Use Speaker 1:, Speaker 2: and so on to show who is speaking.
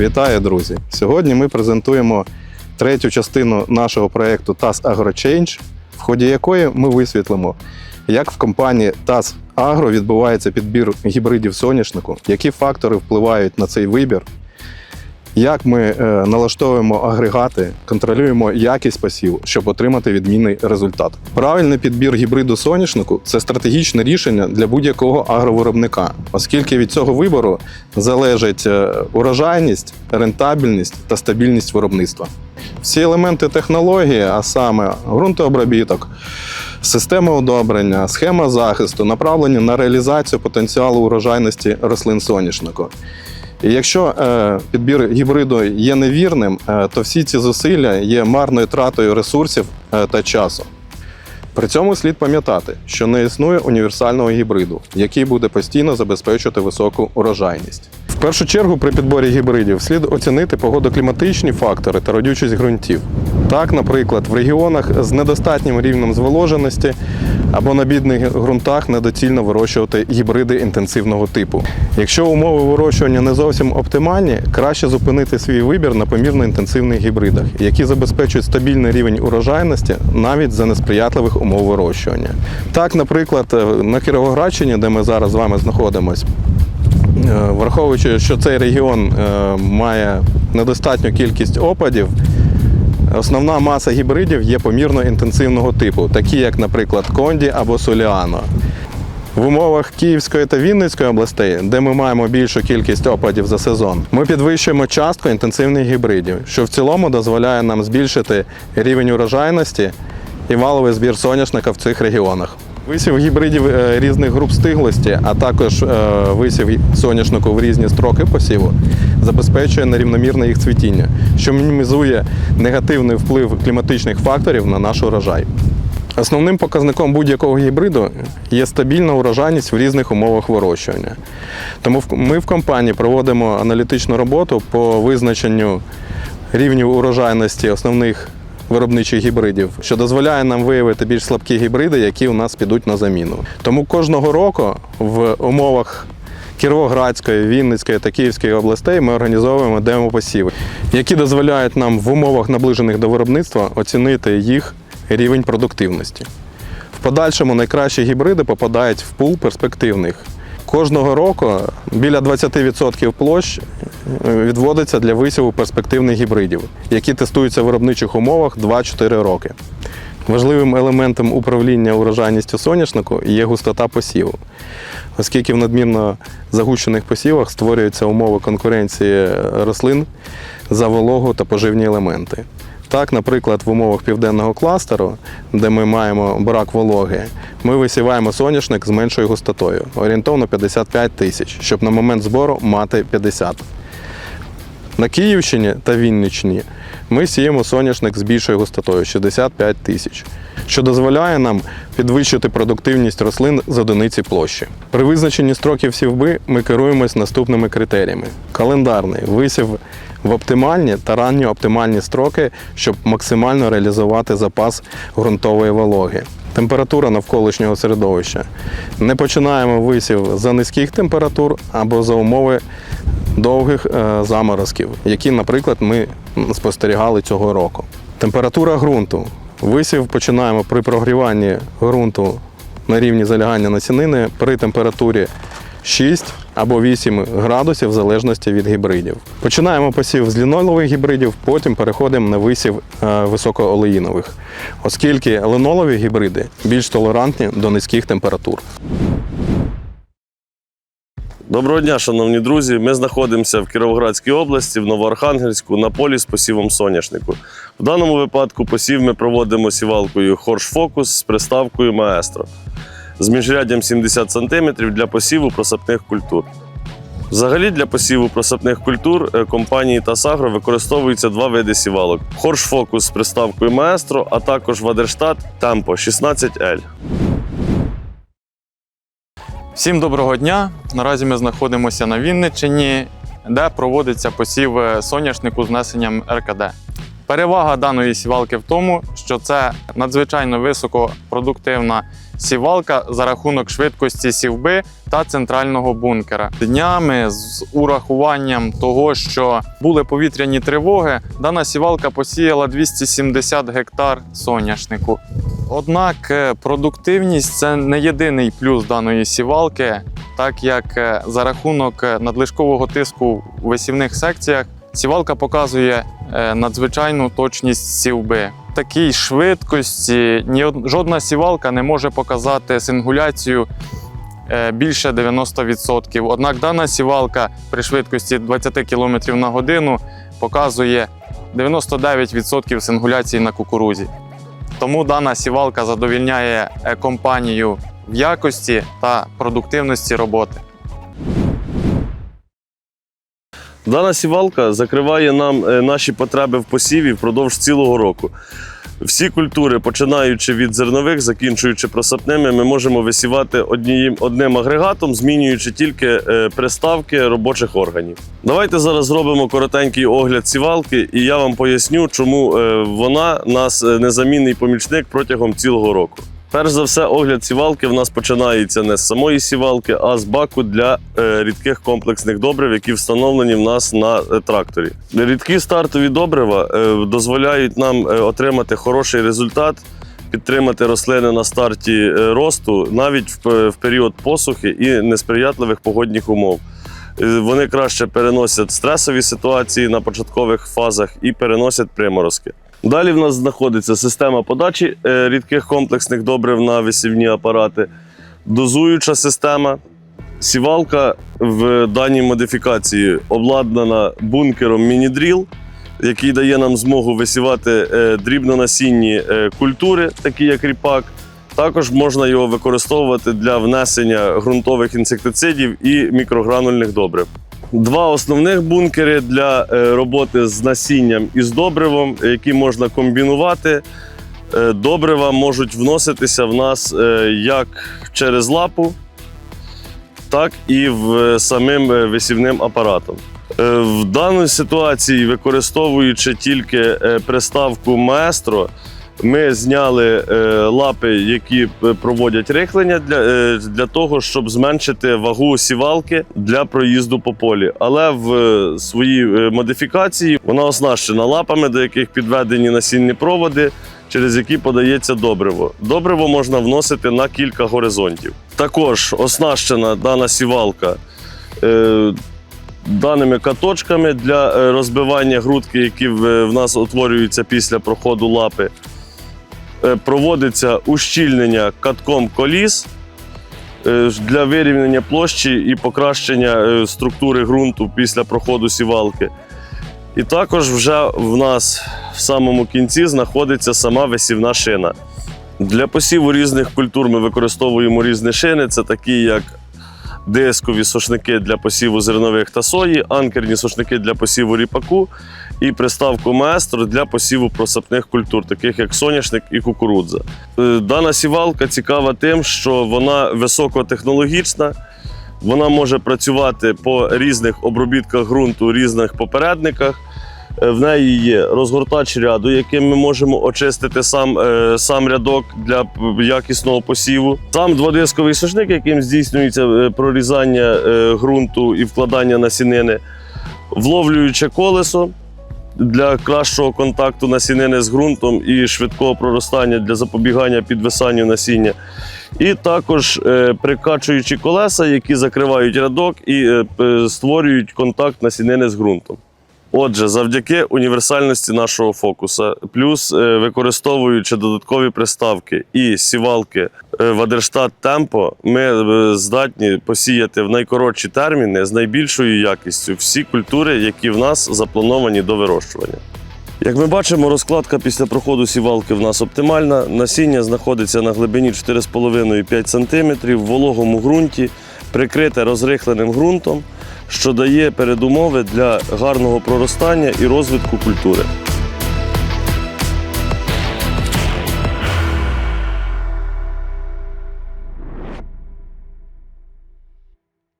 Speaker 1: Вітаю, друзі! Сьогодні ми презентуємо третю частину нашого проєкту TAS AgroChange, в ході якої ми висвітлимо, як в компанії TAS Agro відбувається підбір гібридів соняшнику, які фактори впливають на цей вибір, як ми е, налаштовуємо агрегати, контролюємо якість посіву, щоб отримати відмінний результат. Правильний підбір гібриду соняшнику це стратегічне рішення для будь-якого агровиробника, оскільки від цього вибору залежить е, урожайність, рентабельність та стабільність виробництва. Всі елементи технології, а саме ґрунтообробіток, система удобрення, схема захисту, направлені на реалізацію потенціалу урожайності рослин соняшнику. І якщо е, підбір гібриду є невірним, е, то всі ці зусилля є марною тратою ресурсів е, та часу. При цьому слід пам'ятати, що не існує універсального гібриду, який буде постійно забезпечувати високу урожайність. В першу чергу при підборі гібридів слід оцінити погодокліматичні фактори та родючість ґрунтів. Так, наприклад, в регіонах з недостатнім рівнем зволоженості або на бідних ґрунтах недоцільно вирощувати гібриди інтенсивного типу. Якщо умови вирощування не зовсім оптимальні, краще зупинити свій вибір на помірно інтенсивних гібридах, які забезпечують стабільний рівень урожайності навіть за несприятливих умов вирощування. Так, наприклад, на Кіровоградщині, де ми зараз з вами знаходимося, Е, Враховуючи, що цей регіон е, має недостатню кількість опадів, основна маса гібридів є помірно інтенсивного типу, такі як, наприклад, Конді або Соліано. В умовах Київської та Вінницької областей, де ми маємо більшу кількість опадів за сезон, ми підвищуємо частку інтенсивних гібридів, що в цілому дозволяє нам збільшити рівень урожайності і валовий збір соняшника в цих регіонах. Висів гібридів е, різних груп стиглості, а також е, висів соняшнику в різні строки посіву забезпечує нерівномірне їх цвітіння, що мінімізує негативний вплив кліматичних факторів на наш урожай. Основним показником будь-якого гібриду є стабільна урожайність в різних умовах вирощування. Тому ми в компанії проводимо аналітичну роботу по визначенню рівнів урожайності основних виробничих гібридів, що дозволяє нам виявити більш слабкі гібриди, які у нас підуть на заміну. Тому кожного року в умовах Кіровоградської, Вінницької та Київської областей ми організовуємо демопосіви, які дозволяють нам в умовах наближених до виробництва оцінити їх рівень продуктивності. В подальшому найкращі гібриди попадають в пул перспективних. Кожного року біля 20% площ е, відводиться для висіву перспективних гібридів, які тестуються в виробничих умовах 2-4 роки. Важливим елементом управління урожайністю соняшнику є густота посіву, оскільки в надмірно загущених посівах створюються умови конкуренції рослин за вологу та поживні елементи. Так, наприклад, в умовах південного кластеру, де ми маємо брак вологи, ми висіваємо соняшник з меншою густотою, орієнтовно 55 тисяч, щоб на момент збору мати 50. На Київщині та Вінниччині ми сіємо соняшник з більшою густотою 65 тисяч, що дозволяє нам підвищити продуктивність рослин з одиниці площі. При визначенні строків сівби ми керуємось наступними критеріями: календарний висів в оптимальні та ранньооптимальні строки, щоб максимально реалізувати запас ґрунтової вологи. Температура навколишнього середовища. Не починаємо висів за низьких температур або за умови довгих е, заморозків, які, наприклад, ми спостерігали цього року. Температура ґрунту. Висів починаємо при прогріванні ґрунту на рівні залягання насінини при температурі 6 або 8 градусів в залежності від гібридів. Починаємо посів з лінолових гібридів, потім переходимо на висів е, високоолеїнових, оскільки линолові гібриди більш толерантні до низьких температур.
Speaker 2: Доброго дня, шановні друзі. Ми знаходимося в Кіровоградській області, в Новоархангельську, на полі з посівом соняшнику. В даному випадку посів ми проводимо сівалкою Хорш Фокус з приставкою Маестро з міжряддям 70 см для посіву просапних культур. Взагалі для посіву просапних культур е, компанії Тасагро використовуються два види сівалок: Хорш Фокус з приставкою Маестро, а також Вадерштат Темпо 16L.
Speaker 3: Всім доброго дня! Наразі ми знаходимося на Вінниччині, де проводиться посів е, соняшнику з внесенням РКД. Перевага даної сівалки в тому, що це надзвичайно високопродуктивна сівалка за рахунок швидкості сівби та центрального бункера. Днями з урахуванням того, що були повітряні тривоги, дана сівалка посіяла 270 гектар соняшнику. Однак е, продуктивність це не єдиний плюс даної сівалки, так як е, за рахунок е, надлишкового тиску у висівних секціях сівалка показує надзвичайну точність сівби. Такій швидкості ні жодна сівалка не може показати сингуляцію е, більше 90%. Однак дана сівалка при швидкості 20 км на годину показує 99% сингуляції на кукурузі. Тому дана сівалка задовільняє е, компанію в якості та продуктивності роботи.
Speaker 2: Дана сівалка закриває нам е, наші потреби в посіві впродовж цілого року. Всі культури, починаючи від зернових, закінчуючи просапними, ми можемо висівати однієм одним агрегатом, змінюючи тільки е, приставки робочих органів. Давайте зараз зробимо коротенький огляд сівалки, і я вам поясню, чому е, вона нас незамінний помічник протягом цілого року. Перш за все, огляд сівалки в нас починається не з самої сівалки, а з баку для е, рідких комплексних добрив, які встановлені в нас на е, тракторі. Рідкі стартові добрива е, дозволяють нам отримати хороший результат, підтримати рослини на старті росту навіть в, період посухи і несприятливих погодних умов. Вони краще переносять стресові ситуації на початкових фазах і переносять приморозки. Далі в нас знаходиться система подачі е, рідких комплексних добрив на висівні апарати, дозуюча система. Сівалка в даній модифікації обладнана бункером мінідріл, який дає нам змогу висівати е, дрібнонасінні е, культури, такі як ріпак. Також можна його використовувати для внесення ґрунтових інсектицидів і мікрогранульних добрив. Два основних бункери для е, роботи з насінням і з добривом, які можна комбінувати. Е, Добрива можуть вноситися в нас е, як через лапу, так і в самим висівним апаратом. В даній ситуації, використовуючи тільки приставку маестро, ми зняли е, лапи, які е, проводять рихлення для, е, для того, щоб зменшити вагу сівалки для проїзду по полі. Але в своїй модифікації вона оснащена лапами, до яких підведені насінні проводи, через які подається добриво. Добриво можна вносити на кілька горизонтів. Також оснащена дана сівалка. Даними каточками для розбивання грудки, які в нас утворюються після проходу лапи, проводиться ущільнення катком коліс е, для вирівняння площі і покращення е, структури ґрунту після проходу сівалки. І також вже в нас в самому кінці знаходиться сама висівна шина. Для посіву різних культур ми використовуємо різні шини, це такі як дискові сушники для посіву зернових та сої, анкерні сушники для посіву ріпаку і приставку маестро для посіву просапних культур, таких як соняшник і кукурудза. Е, Дана сівалка цікава тим, що вона високотехнологічна. Вона може працювати по різних обробітках ґрунту, різних попередниках. Е, В неї є розгортач ряду, яким ми можемо очистити сам, е, сам рядок для якісного посіву. Сам дводисковий сушник, яким здійснюється прорізання ґрунту і вкладання насінини, вловлююче колесо для кращого контакту насінини з ґрунтом і швидкого проростання для запобігання підвисанню насіння. І також е, прикачуючі колеса, які закривають рядок і е, створюють контакт насінини з ґрунтом. Отже, завдяки універсальності нашого фокуса, плюс е, використовуючи додаткові приставки і сівалки е, Вадерштат Темпо, ми е, здатні посіяти в найкоротші терміни з найбільшою якістю всі культури, які в нас заплановані до вирощування. Як ми бачимо, розкладка після проходу сівалки в нас оптимальна. Насіння знаходиться на глибині 4,5-5 см в вологому ґрунті, прикрите розрихленим ґрунтом, що дає передумови для гарного проростання і розвитку культури.